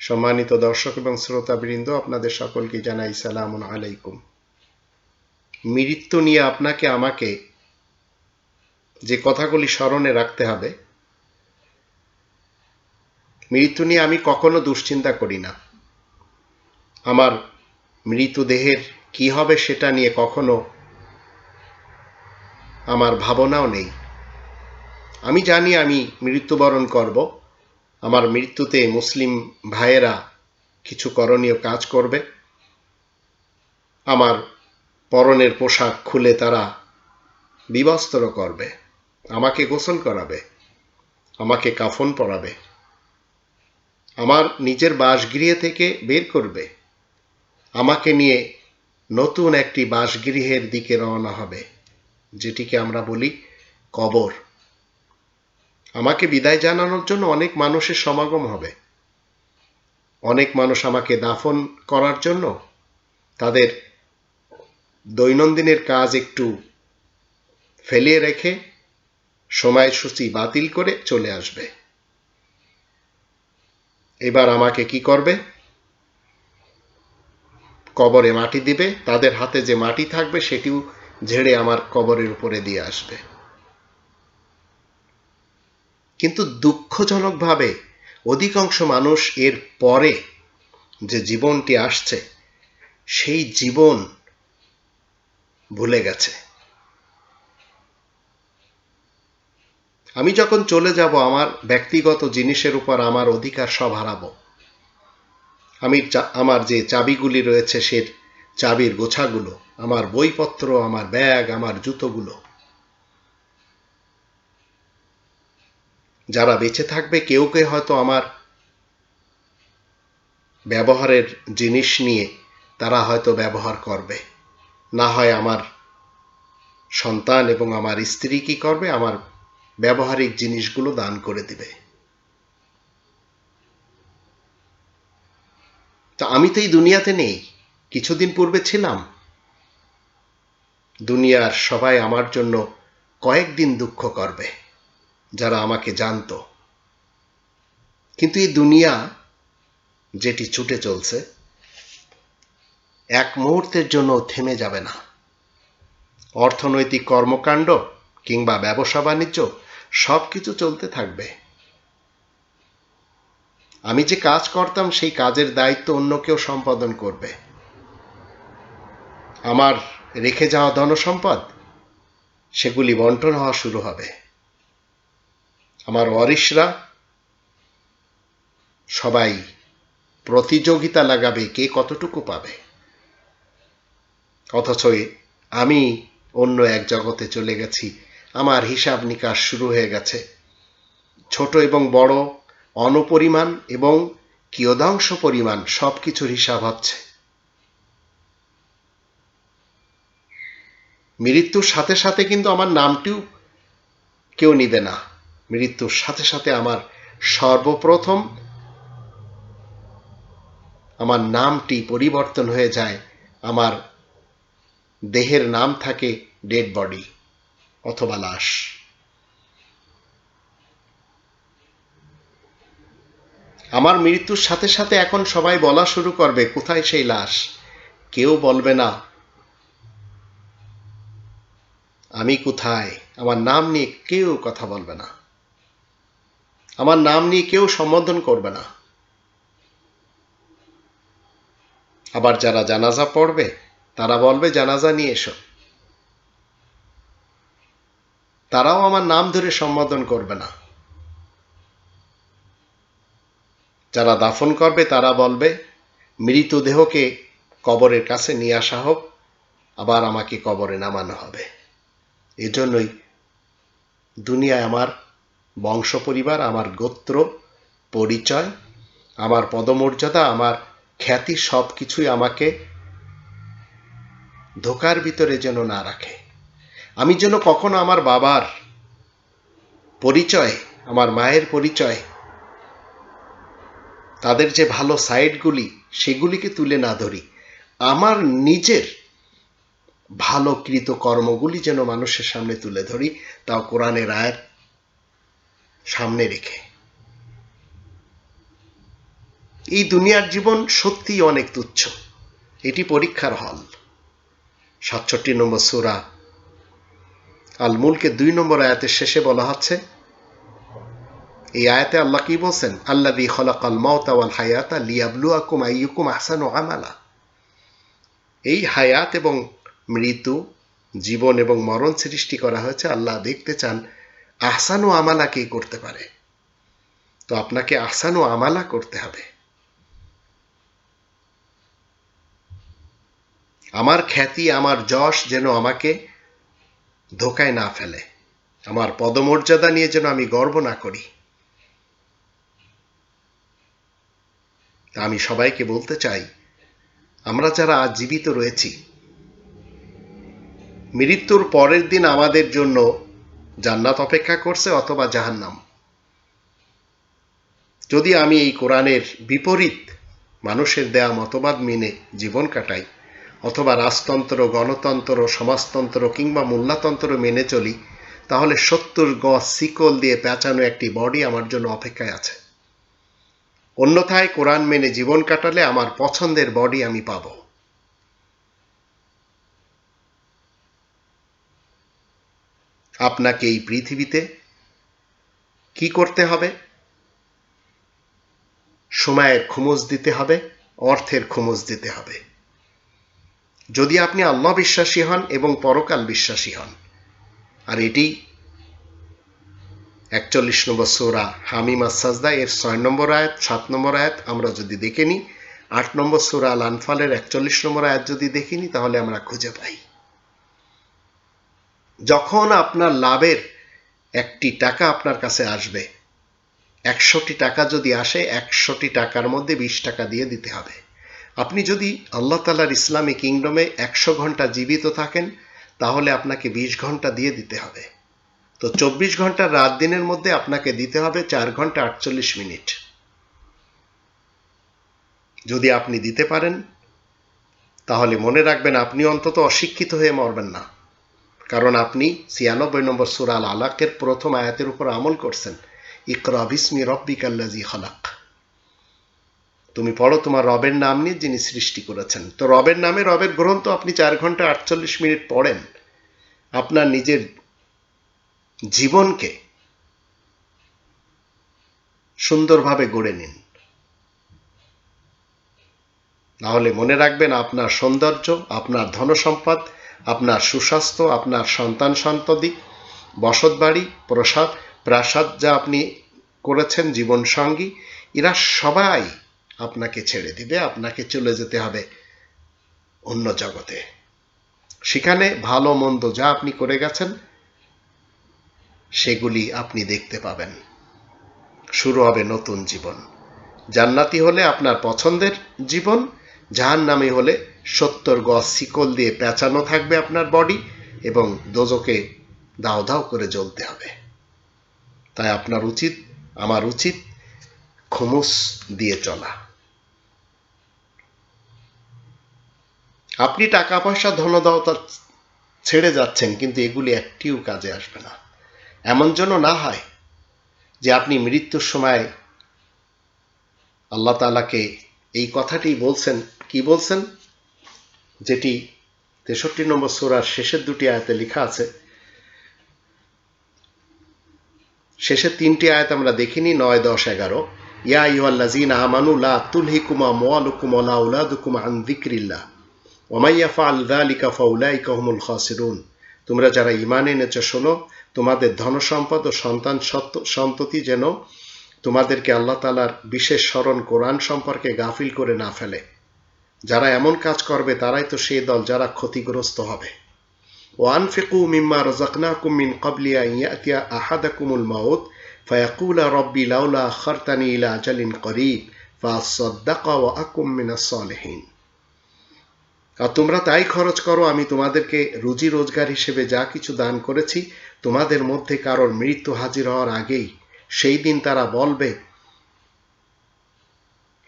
সম্মানিত দর্শক এবং শ্রোতাবৃন্দ, আপনাদের সকলকে জানাই সালাম আলাইকুম। মৃত্যু নিয়ে আপনাকে, আমাকে যে কথাগুলি স্মরণে রাখতে হবে, মৃত্যু নিয়ে আমি কখনো দুশ্চিন্তা করি না। আমার মৃত্যু দেহের কি হবে সেটা নিয়ে কখনো আমার ভাবনাও নেই। আমি জানি আমি মৃত্যুবরণ করব। আমার মৃত্যুতে মুসলিম ভাইয়েরা কিছু করণীয় কাজ করবে। আমার পরনের পোশাক খুলে তারা বিবস্ত্র করবে, আমাকে গোসল করাবে, আমাকে কাফন পরাবে, আমার নিজের বাসগৃহে থেকে বের করবে, আমাকে নিয়ে নতুন একটি বাসগৃহের দিকে রওনা হবে। যেটিকে আমরা বলি কবর। আমাকে বিদায় জানানোর জন্য অনেক মানুষের সমাগম হবে। অনেক মানুষ আমাকে দাফন করার জন্য তাদের দৈনন্দিনের কাজ একটু ফেলিয়ে রেখে সময়সূচি বাতিল করে চলে আসবে। এবার আমাকে কি করবে? কবরে মাটি দিবে, তাদের হাতে যে মাটি থাকবে সেটিও ঝেড়ে আমার কবরের উপরে দিয়ে আসবে। কিন্তু দুঃখজনকভাবে অধিকাংশ মানুষ এর পরে যে জীবনটি আসছে, সেই জীবন ভুলে গেছে। আমি যখন চলে যাব, আমার ব্যক্তিগত জিনিসের উপর আমার অধিকার সব হারাবো। আমি আমার যে চাবিগুলি রয়েছে, সে চাবির গোছাগুলো আমার বইপত্র, আমার ব্যাগ, আমার জুতোগুলো। যারা বেঁচে থাকবে, কেউ কেউ হয়তো আমার ব্যবহারের জিনিস নিয়ে তারা হয়তো ব্যবহার করবে। না হয় আমার সন্তান এবং আমার স্ত্রী কি করবে? আমার ব্যবহারিক জিনিসগুলো দান করে দিবে। তা আমি তো এই দুনিয়াতে নেই। কিছুদিন পূর্বে ছিলাম। দুনিয়ার সবাই আমার জন্য কয়েকদিন দুঃখ করবে, যারা আমাকে জানত। কিন্তু এই দুনিয়া যেটি ছুটে চলছে, এক মুহূর্তের জন্য থেমে যাবে না। অর্থনৈতিক কর্মকাণ্ড কিংবা ব্যবসা বাণিজ্য সব কিছু চলতে থাকবে। আমি যে কাজ করতাম, সেই কাজের দায়িত্ব অন্য কেউ সম্পাদন করবে। আমার রেখে যাওয়া ধনসম্পদ, সেগুলি বন্টন হওয়া শুরু হবে। আমার ওয়ারিশরা সবাই প্রতিযোগিতা লাগাবে কে কতটুকু পাবে। অথচ আমি অন্য এক জগতে চলে গেছি, আমার হিসাব নিকাশ শুরু হয়ে গেছে। ছোট এবং বড় অনপরিমাণ এবং কিয়দাংশ পরিমাণ সব কিছুর হিসাব হচ্ছে। মৃত্যুর সাথে সাথে কিন্তু আমার নামটিও কেউ নিবে না। মৃত্যুর সাথে সাথে আমার সর্বপ্রথম আমার নামটি পরিবর্তন হয়ে যায়। আমার দেহের নাম থাকে ডেড বডি অথবা লাশ। আমার মৃত্যুর সাথে সাথে এখন সবাই বলা শুরু করবে, কোথায় সেই লাশ? কেউ বলবে না আমি কোথায়? আমার নাম নিয়ে কেউ কথা বলবে না। আমার নাম নিয়ে কেউ সম্বোধন করবে না। আবার যারা জানাজা পড়বে, তারা বলবে, জানাজা নিয়ে এসো। তারাও আমার নাম ধরে সম্বোধন করবে না। যারা দাফন করবে, তারা বলবে, মৃতদেহকে কবরের কাছে নিয়ে আসা হোক, আবার আমাকে কবরে নামানো হবে। এজন্যই দুনিয়ায় আমার বংশ পরিবার আমার গোত্র, পরিচয়, আমার পদমর্যাদা, আমার খ্যাতি সব কিছুই আমাকে ধোকার ভিতরে যেন না রাখে। আমি যেন কখনো আমার বাবার পরিচয়, আমার মায়ের পরিচয়, তাদের যে ভালো সাইডগুলি, সেগুলিকে তুলে না ধরি। আমার নিজের ভালো কৃত কর্মগুলি যেন মানুষের সামনে তুলে ধরি, তাও কোরআনের আয়ের সামনে রেখে। এই দুনিয়ার জীবন সত্যিই অনেক তুচ্ছ। এটি পরীক্ষার হল। সাতষট্টি নম্বর সুরা আল মুলকে দুই নম্বর আয়াতের শেষে বলা হচ্ছে, এই আয়াতে আল্লাহ কি বলছেন? আল্লাহ দি খলাকাল মাওতা ওয়াল হায়াতা লিয়াবলু আকুম আইয়ুকুম আহসানু আমালা। এই হায়াত এবং মৃত্যু, জীবন এবং মরণ সৃষ্টি করা হয়েছে। আল্লাহ দেখতে চান আহসানু আমালা কে করতে পারে। তো আপনাকে আহসানু আমালা করতে হবে। আমার খ্যাতি, আমার যশ যেন আমাকে ধোকায় না ফেলে। আমার পদমর্যাদা নিয়ে যেন আমি গর্ব না করি। আমি সবাইকে বলতে চাই, আমরা যারা আজ জীবিত রয়েছি মৃত্যুর পরের দিন আমাদের জন্য জান্নাত অপেক্ষা করছে অথবা জাহান্নাম। যদি আমি এই কোরআনের বিপরীত মানুষের দেয়া মতবাদ মেনে জীবন কাটাই, অথবা রাজতন্ত্র, গণতন্ত্র, সমাজতন্ত্র কিংবা মোল্লাতন্ত্র মেনে চলি, তাহলে সত্তর গজ শিকল দিয়ে পেঁচানো একটি বডি আমার জন্য অপেক্ষায় আছে। অন্যথায় কোরআন মেনে জীবন কাটালে আমার পছন্দের বডি আমি পাব। আপনাকে এই পৃথিবীতে কি করতে হবে? সময়ের খুমুজ দিতে হবে, অর্থের খুমুজ দিতে হবে। যদি আপনি আল্লাহ বিশ্বাসী হন এবং পরকাল বিশ্বাসী হন, আর এটি একচল্লিশ নম্বর সোরা হামিমা সাজদা এর ছয় নম্বর আয়াত, সাত নম্বর আয়াত আমরা যদি দেখে নিই, আট নম্বর সোরা আল আনফালের একচল্লিশ নম্বর আয়াত যদি দেখিনি তাহলে আমরা খুঁজে পাই। যখন আপনার লাভের একটি টাকা আপনার কাছে আসবে, একশোটি টাকা যদি আসে, একশোটি টাকার মধ্যে বিশ টাকা দিয়ে দিতে হবে। আপনি যদি আল্লাহ তালার ইসলামী কিংডমে একশো ঘণ্টা জীবিত থাকেন, তাহলে আপনাকে বিশ ঘণ্টা দিয়ে দিতে হবে। তো চব্বিশ ঘণ্টার রাত দিনের মধ্যে আপনাকে দিতে হবে চার ঘণ্টা আটচল্লিশ মিনিট। যদি আপনি দিতে পারেন, তাহলে মনে রাখবেন আপনি অন্তত অশিক্ষিত হয়ে মরবেন না। কারণ আপনি ছিয়ানব্বই নম্বর সুরাল আলাকের প্রথম আয়াতের উপর আমল করছেন। ইকরা বিসমি রব্বিকাল্লাজি খালাক। তুমি পড়ো তোমার রবের নাম নিয়ে যিনি সৃষ্টি করেছেন। তো রবের নামে রবের গ্রন্থ আপনি চার ঘণ্টা আটচল্লিশ মিনিট পড়েন। আপনার নিজের জীবনকে সুন্দরভাবে গড়ে নিন। তাহলে মনে রাখবেন আপনার সৌন্দর্য, আপনার ধনসম্পদ আপনার সুস্বাস্থ্য, আপনার সন্তান সন্ততি বসত বাড়ি প্রসাদ, প্রাসাদ যা আপনি করেছেন জীবন সঙ্গী এরা সবাই আপনাকে ছেড়ে দিবে, আপনাকে চলে যেতে হবে অন্য জগতে। সেখানে ভালো মন্দ যা আপনি করে গেছেন, সেগুলি আপনি দেখতে পাবেন। শুরু হবে নতুন জীবন। জান্নাতি হলে আপনার পছন্দের জীবন জাহান নামে হলে সত্তর গজ শিকল দিয়ে পেঁচানো থাকবে আপনার বডি এবং দোজকে দাও দাও করে জ্বলতে হবে। তাই আপনার উচিত, আমার উচিত খুমুস দিয়ে চলা। আপনি টাকা পয়সা ধনদাওতা ছেড়ে যাচ্ছেন, কিন্তু এগুলি একটিও কাজে আসবে না। এমন যেন না হয় যে আপনি মৃত্যুর সময় আল্লাহ তালাকে এই কথাটি বলছেন, কি বলছেন? যেটি তেষট্টি নম্বর সোরার শেষের দুটি আয়াতে লেখা আছে। শেষের তিনটি আয়াত আমরা দেখিনি, নয়, দশ, এগারো। ইয়া ইউল্লাজিন তুলহিকুমা ওমাইয়া ফাল যালিকা ফাউলাইকা হুমুল খাসিরুন। তোমরা যারা ইমান এনেছ শোনো, তোমাদের ধনসম্পদ ও সন্তান সন্ততি যেন তোমাদেরকে আল্লাহ তালার বিশেষ স্মরণ কোরআন সম্পর্কে গাফিল করে না ফেলে। যারা এমন কাজ করবে, তারাই তো সেই দল যারা ক্ষতিগ্রস্ত হবে। ও আনফিকু মিম্মা রজাকনাকুম মিন কবলিয়া ইয়াতিয়া আহাদাকুমুল মাউত, ফায়াকুলা রব্বি লাউলা আখারতানি ইলা আজালিন করিব, ফাসাদ্দাকা ওয়া আকুম মিনাস সালিহিন। আর তোমরা তাই খরচ করো, আমি তোমাদেরকে রুজি রোজগার হিসেবে যা কিছু দান করেছি, তোমাদের মধ্যে কারোর মৃত্যু হাজির হওয়ার আগেই সেই দিন তারা বলবে,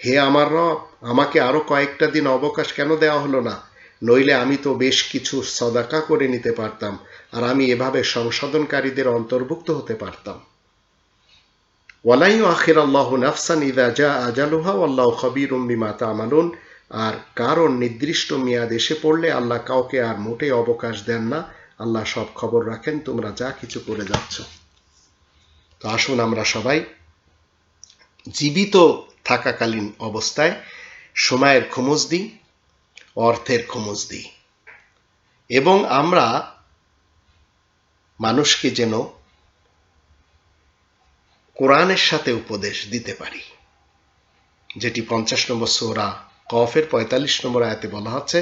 হে আমার রব, আমাকে আরও কয়েকটা দিন অবকাশ কেন দেওয়া হলো না? নইলে আমি তো বেশ কিছু সদাকা করে নিতে পারতাম, আর আমি এভাবে সংশোধনকারীদের অন্তর্ভুক্ত হতে পারতাম। ওয়ালাই আখির আল্লাহ নাফসান ইদা যা আজালুহা আল্লাহ খবির বিমা তামালুন। আর কারণ নির্দিষ্ট মেয়াদ এসে পড়লে আল্লাহ কাউকে আর মোটে অবকাশ দেন না। আল্লাহ সব খবর রাখেন, তোমরা যা কিছু করে যাচ্ছ। তো আসুন আমরা সবাই জীবিত থাকাকালীন অবস্থায় সময়ের খোঁজ দিই, অর্থের খোঁজ দিই। এবং আমরা মানুষকে যেন কোরআনের সাথে উপদেশ দিতে পারি, যেটি পঞ্চাশ নম্বর সোরা কফের পঁয়তাল্লিশ নম্বর আয়াতে বলা হচ্ছে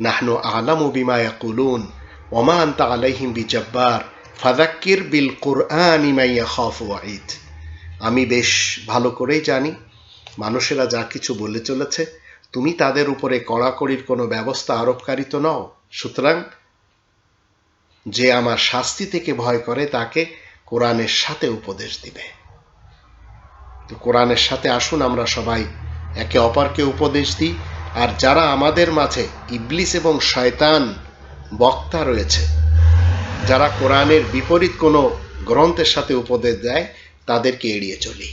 নাহনু আলাম বিমা ইয়াকুলুন, ওমা আন্তা আলাইহিম বিজাব্বার ফাদাক্কির বিল কোরআন ইমাইয়া খফ ওয়াইদ আমি বেশ ভালো করেই জানি, মানুষেরা যা কিছু বলে চলেছে, তুমি তাদের উপরে কড়াকড়ির কোনো ব্যবস্থা আরোপকারী তো নও। সুতরাং যে আমার শাস্তি থেকে ভয় করে, তাকে কোরআনের সাথে উপদেশ দিবে। তো কোরআনের সাথে আসুন, আমরা সবাই একে অপরকে উপদেশ দিই। আর যারা আমাদের মাঝে ইবলিস এবং শয়তান বক্তা রয়েছে যারা কোরআনের বিপরীত কোনো গ্রন্থের সাথে উপদেশ দেয় তাদেরকে এড়িয়ে চলি।